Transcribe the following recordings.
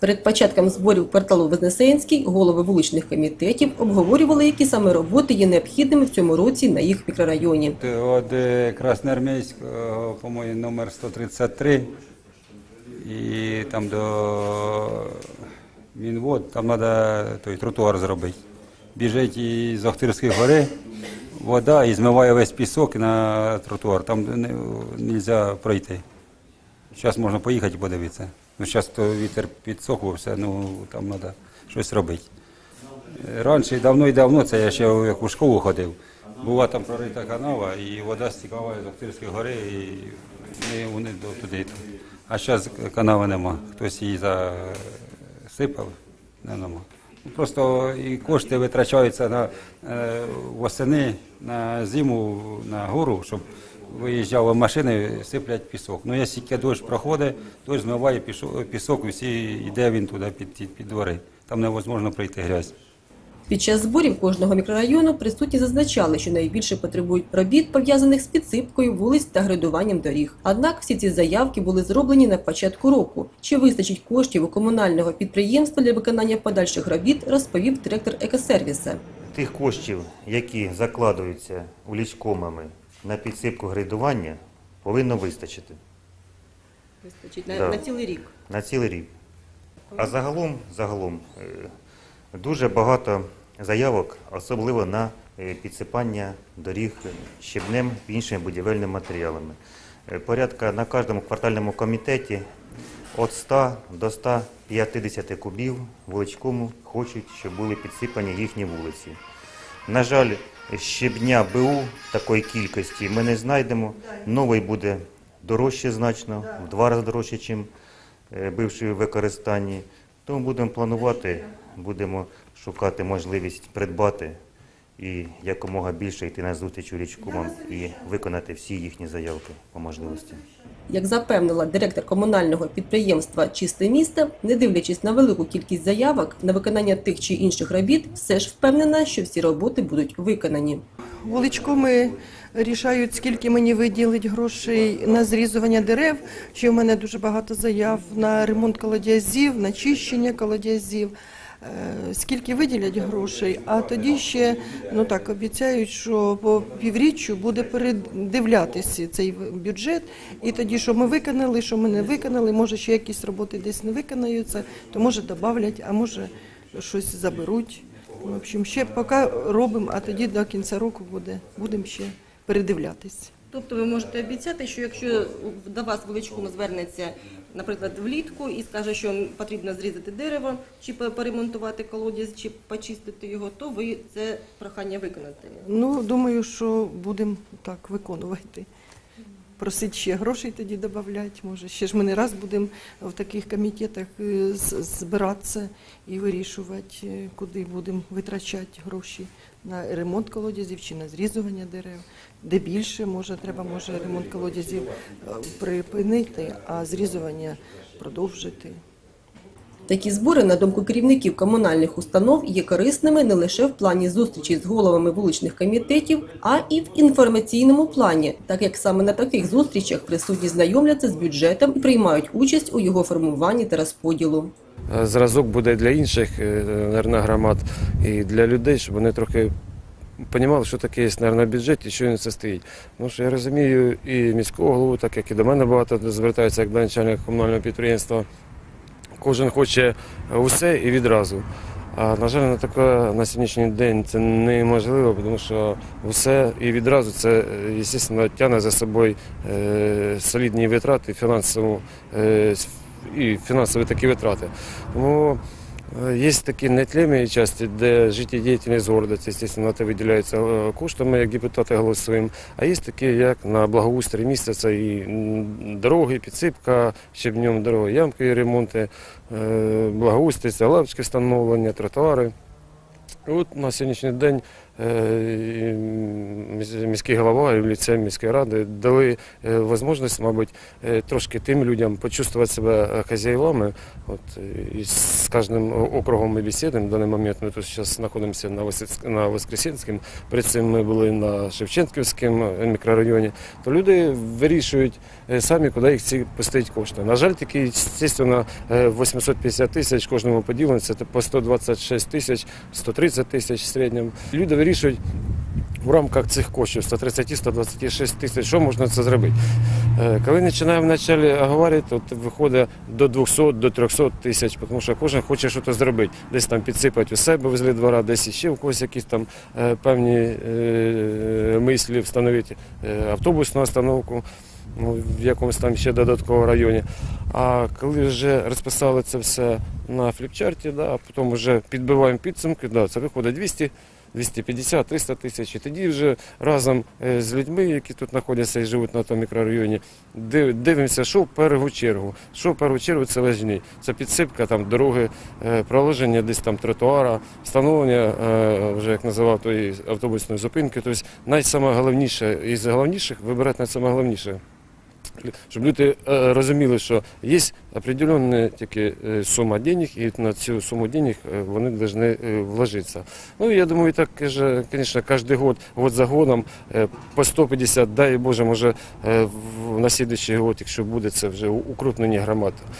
Перед початком зборів кварталу Вознесенський голови вуличних комітетів обговорювали, які саме роботи є необхідними в цьому році на їх мікрорайоні. От е, Красноармійськ, по-моєму, номер 133. І там до Мінвод, там треба той тротуар зробити. Біжить із Охтирської гори вода і змиває весь пісок на тротуар. Там не можна пройти. Зараз можна поїхати і подивитися. Ну, зараз то вітер підсохувався, ну там треба щось робити. Раніше, давно і давно, це я ще як у школу ходив. Була там прорита канава, і вода стікала з Охтирської гори, і вони туди. А зараз канави нема. Хтось її засипав, не нема. Ну, Просто і кошти витрачаються на е, восени, на зиму, на гору, щоб виїжджали машини, сиплять пісок. Ну, якщо тільки дощ проходить, дощ змиває пісок, і всі йде він туди під, під, під двори. Там невозможно пройти грязь. Під час зборів кожного мікрорайону присутні зазначали, що найбільше потребують робіт, пов'язаних з підсипкою вулиць та градуванням доріг. Однак всі ці заявки були зроблені на початку року. Чи вистачить коштів у комунального підприємства для виконання подальших робіт, розповів директор екосервіса. Тих коштів, які закладуються улічкомами на підсипку грейдування, повинно вистачити Вистачить Да. на цілий рік. на цілий рік. А загалом, загалом е, дуже багато заявок, особливо на е, підсипання доріг щебнем і іншими будівельними матеріалами. Е, Порядка на кожному квартальному комітеті від 100 до 150 кубів вуличкому хочуть, щоб були підсипані їхні вулиці. На жаль, щебня БУ такої кількості ми не знайдемо. Новий буде дорожче значно, в два рази дорожче, ніж бивший в використанні. Тому будемо планувати, будемо шукати можливість придбати і якомога більше йти на зустріч урічкомам і виконати всі їхні заявки по можливості. Як запевнила директор комунального підприємства Чисте місто, не дивлячись на велику кількість заявок на виконання тих чи інших робіт, все ж впевнена, що всі роботи будуть виконані. Вуличкоми рішають, скільки мені виділить грошей на зрізування дерев. Ще в мене дуже багато заяв на ремонт колодязів, на чищення колодязів. Е, Скільки виділять грошей, а тоді ще ну так обіцяють, що по півріччю буде передивлятися цей бюджет, і тоді, що ми виконали, що ми не виконали, може ще якісь роботи десь не виконаються, то може додавлять, а може щось заберуть. В общем, ще поки робимо, а тоді до кінця року буде, будемо ще передивлятись. Тобто ви можете обіцяти, що якщо до вас величком звернеться, наприклад, влітку і скаже, що потрібно зрізати дерево, чи по- поремонтувати колодязь, чи почистити його, то ви це прохання виконаєте. Ну, думаю, що будемо так виконувати. Просить ще грошей тоді додати, може. Ще ж ми не раз будемо в таких комітетах е, збиратися і вирішувати, е, куди будемо витрачати гроші на ремонт колодязів чи на зрізування дерев. Де більше, може, треба може ремонт колодязів е, припинити, а зрізування продовжити. Такі збори, на думку керівників комунальних установ, є корисними не лише в плані зустрічі з головами вуличних комітетів, а і в інформаційному плані, так як саме на таких зустрічах присутні знайомляться з бюджетом і приймають участь у його формуванні та розподілу. Е, зразок буде для інших е, наверно, громад і для людей, щоб вони трохи розуміли, що таке є наверно, бюджет і що він це стоїть. Тому що я розумію і міського голову, так як і до мене багато звертаються як до начальника комунального підприємства. Кожен хоче усе і відразу. А на жаль, на таке на сьогоднішній день це неможливо, тому що все і відразу це, е, звісно, тягне за собою е, солідні витрати, фінансову, е, і фінансові такі витрати. Тому е, є такі нетлемі частини, де життєдіяльність города, це, звісно, на виділяється е, кошти, ми як депутати голосуємо. А є такі, як на благоустрій місця, це і дороги, підсипка, щебнем дороги, ямки, ремонти, е, благоустрій, це лавочки встановлення, тротуари. От на сьогоднішній день міський голова і ліцей міської ради дали е, можливість, мабуть, е, трошки тим людям почувствувати себе е, хазяївами. От, е, і з кожним округом ми бесідуємо. В даний момент ми тут зараз знаходимося на, на Воскресенському, перед цим ми були на Шевченківському е, мікрорайоні. То люди вирішують е, самі, куди їх ці пустить кошти. На жаль, тільки, звісно, е, 850 тисяч кожному поділено, це по 126 тисяч, 130 тисяч в середньому. Люди вирішують в рамках цих коштів 130-126 тисяч, що можна це зробити? Е, Коли починаємо вначалі говорити, то виходить до 200 до 300 тисяч, тому що кожен хоче щось зробити. Десь там підсипати у себе возле двора, десь ще в когось якісь там е, певні е, мислі встановити автобусну остановку ну, в якомусь там ще додатковому районі. А коли вже розписали це все на фліпчарті, да, а потім вже підбиваємо підсумки, да, це виходить 200 250, 300 тисяч. І тоді вже разом е, з людьми, які тут знаходяться і живуть на тому мікрорайоні, див- дивимося, що в першу чергу. Що в першу чергу це важні. Це підсипка там дороги, е, проложення десь там тротуара, встановлення, е, вже як називав тої автобусної зупинки. Тобто найсамоголовніше із головніших вибирати найсамоголовніше. Щоб люди е, розуміли, що є определенна тільки е, сума денег, і на цю суму денег е, вони повинні вложитися. Ну, я думаю, так, звісно, кожен год, год за годом, по 150, дай Боже, може, на слідуючий год, якщо буде це вже укрупнення громад, то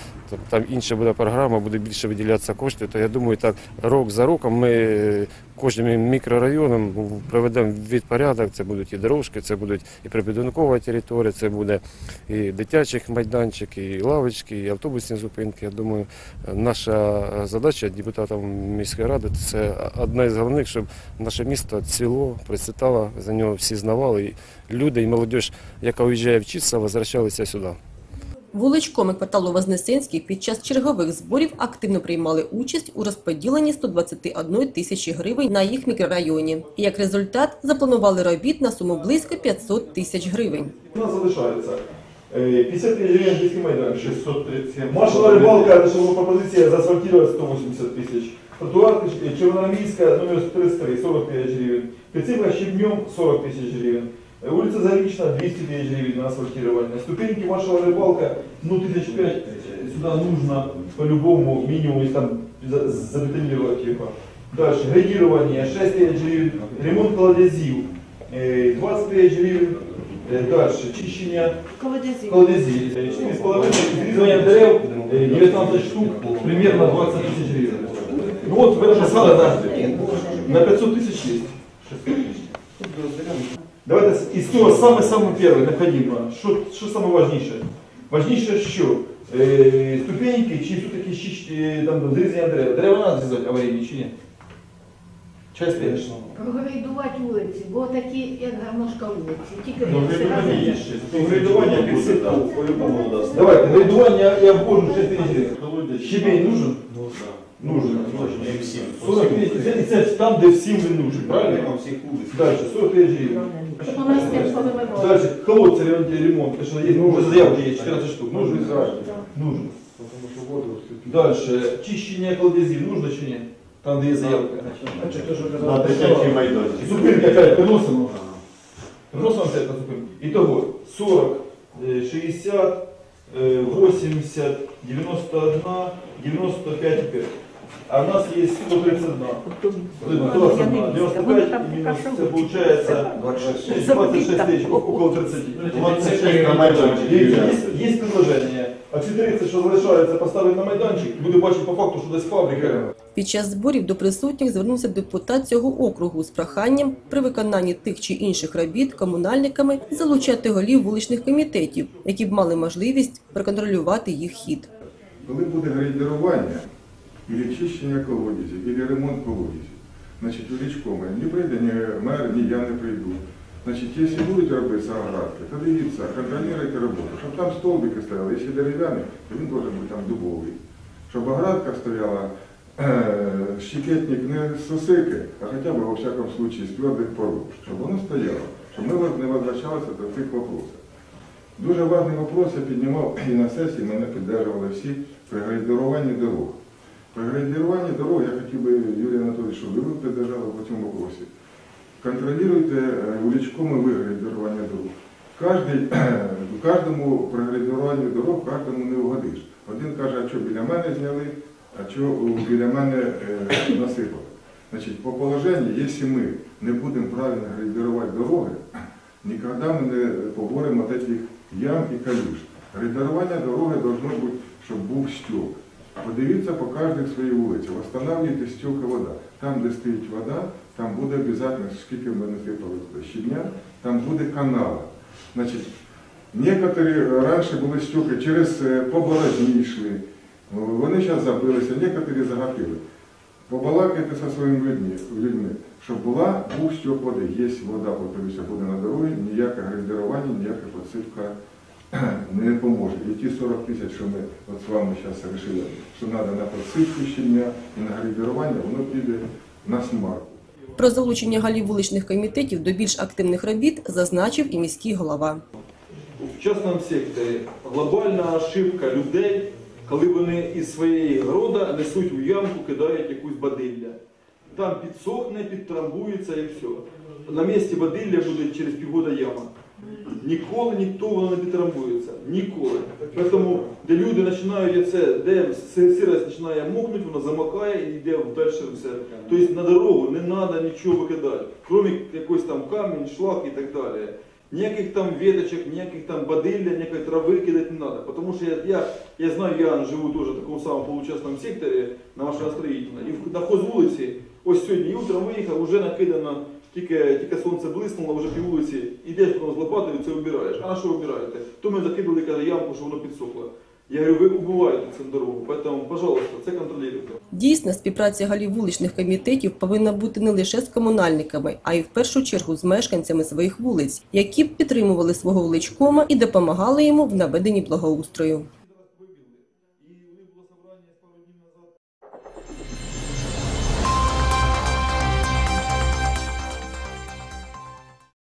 там інша буде програма, буде більше виділятися кошти, то я думаю, так рок за роком ми е, кожним мікрорайоном проведемо відпорядок, це будуть і дорожки, це будуть і прибудинкова територія, це буде і дитячих майданчик, і лавочки, і автобусні зупинки. Я думаю, наша задача депутатів міської ради це одна із головних, щоб наше місто цвіло, процвітало, за нього всі знавали. І люди і молодь, яка уїжджає вчитися, возвращалися сюди. Вуличкоми кварталу Вознесенський під час чергових зборів активно приймали участь у розподіленні 121 тисячі гривень на їх мікрорайоні. І як результат запланували робіт на суму близько 500 тисяч гривень. У нас залишається е, 50 тисяч гривень майданчик. 637. Маршова рибалка, була пропозиція заасфальтувати 180 тисяч. Тротуар е, Червономорська, номер 33, 40 тисяч гривень. Підсипка щебнем 40 тисяч гривень. Е, Вулиця Зарічна 200 тисяч гривень на асфальтирование. Ступеньки маршова рибалка, ну тисяч пять е, сюда нужно по-любому минимум если там за- забетонировать его. Дальше, градирование 6 тысяч гривен, ремонт колодезів е, 20 тисяч гривень. Е, Дальше, чищення Колодязі. колодезі 4,5 зрізання дерев е, 19 штук, примерно 20 тисяч гривень. Ну вот в этом сказали, на, на 500 тысяч есть. Давайте из того самое-самое первое, необходимо. Что, что самое важнейшее? Важнейшее що? Е, ступеньки чи все-таки е, там, зрізання дерев? Дерева треба зрізати аварійні чи ні? Часть конечно. Прогрейдувати вулиці, бо такі, як гармошка вулиці, тільки Ну, грейдування разом. є ще. Грейдування підсипка по-любому дасть. Давайте, грейдування я, ввожу 6 тисяч гривень. Щебень нужен? Нужен. 40 тисяч. Це, це там, де всім він нужен, правильно? Дальше, 40 тисяч гривень. Щоб у нас теж повимивали. Дальше, колодцы ремонт, ремонт, потому что есть, уже заявки есть, 14 штук, нужен? Нужен. Дальше, чищение колодезей, нужно чи нет? Там, где есть заявка. На дитячий майданчик. Зупинка опять приносимо. Приносимо опять на зупинку. Итого 40, э, 60, э, 80, 91, 95 и 5. а у нас есть 131. Ладно, 121, 95 и минус, это получается 26 тысяч, около 30. 26 на майданчик. Є, є, є предложення. А ці 30, що залишаються, поставити на майданчик, буде бачити по факту, що десь фабрика. Під час зборів до присутніх звернувся депутат цього округу з проханням при виконанні тих чи інших робіт комунальниками залучати голів вуличних комітетів, які б мали можливість проконтролювати їх хід. Коли буде грейдерування, і чищення колодязів, і ремонт колодязів, значить, у річкоми не прийде ні мер, ні я не прийду. Значить, якщо будуть робитися оградки, то дивіться, контролюйте роботу. Щоб там столбики стояли, якщо дерев'яний, то він має бути там дубовий. Щоб оградка стояла, е, щекетник не з сосики, а хоча б, во всякому случае, з твердих пород. Щоб воно стояло, щоб ми не возвращалися до цих вопросів. Дуже важний вопрос я піднімав і на сесії, мене підтримували всі при грейдеруванні дорог. При грейдеруванні дорог я хотів би, Юрій Анатолійович, щоб ви підтримали по цьому вопросі. контролируйте е, і ви дорог. Кожний, кожному при грейдеруванні дорог, кожному не угодиш. Один каже, а що біля мене зняли, а що біля мене е, насипали. Значить, по положенню, якщо ми не будемо правильно грейдерувати дороги, ніколи ми не поборемо от этих ям і калюш. Грейдерування дороги должно бути, щоб був стьок. Подивіться по кожній своїй вулиці, встановлюйте стьок вода. Там, де стоїть вода, там буде обов'язково, скільки ми насипали щодня, там буде канал. Значить, некоторі раніше були стюки через е, по борозні йшли. Вони зараз забилися, некоторі загапили. Побалакайте зі своїми людьми, щоб була, був стьок води. Є вода, повторюся, буде на дорозі, ніяке грейдерування, ніяка підсипка не поможе. І ті 40 тисяч, що ми от з вами зараз вирішили, що треба на підсипку щодня і на грейдерування, воно піде на смарку. Про залучення голів вуличних комітетів до більш активних робіт зазначив і міський голова. В частному секторі глобальна ошибка людей, коли вони із своєї города несуть в ямку, кидають якусь бадилля. Там підсохне, підтрамбується і все. На місці бадилля буде через півгода яма. Ніколи ніхто воно не підтрамбується. Ніколи. Тому, де люди починають це, де сирость починає мокнути, воно замокає і йде далі все. Тобто на дорогу не треба нічого викидати, крім якийсь там камінь, шлак і так далі. Ніяких там веточок, ніяких там бадилля, ніякої трави кидати не треба. Тому що я, я, я знаю, я живу теж в такому самому получасному секторі на машиностроїтельно. І в- на хозвулиці, ось сьогодні і утром виїхав, вже накидано, тільки, тільки сонце блиснуло, вже пів вулиці, ідеш з лопатою, це вибираєш. А на що вибираєте? То ми закидали каже, ямку, що воно підсохло. Я говорю, ви убиваєте цю дорогу, тому, пожалуйста, це контролюйте. Дійсно, співпраця голів вуличних комітетів повинна бути не лише з комунальниками, а й в першу чергу з мешканцями своїх вулиць, які б підтримували свого вуличкома і допомагали йому в наведенні благоустрою.